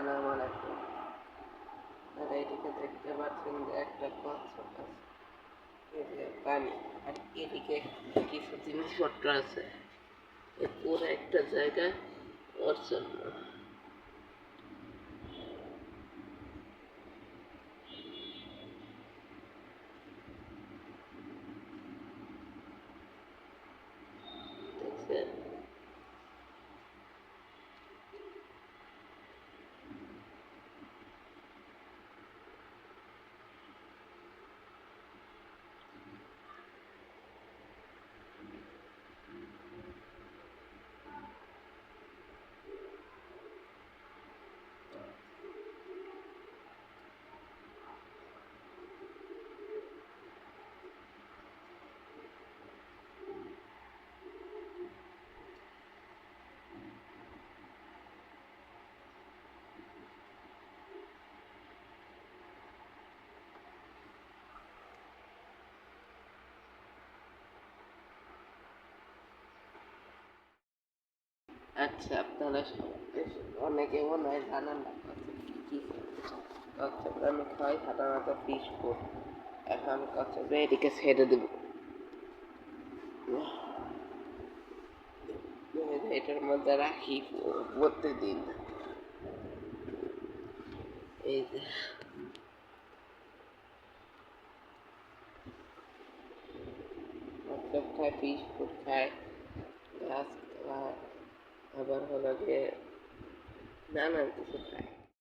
আসসালামু আলাইকুম আর এদিকে দেখতে পাচ্ছেন যে একটা কচ্ছপ আছে। এদিকে পানি। আর এদিকে কিছু জিনিসপত্র আছে। পুরো একটা জায়গা ওর আচ্ছা আপনারা অনেকে মনে হয় জানেন না কি কি আমি খাই, সাধারণত ফিশ ফুড এখন কচ্ছপ এদিকে ছেড়ে দেবো। এটার মধ্যে রাখি প্রত্যেকদিন এই যে। কচ্ছপ খায় ফিশ ফুড খায়। बरोबर होना के ना ना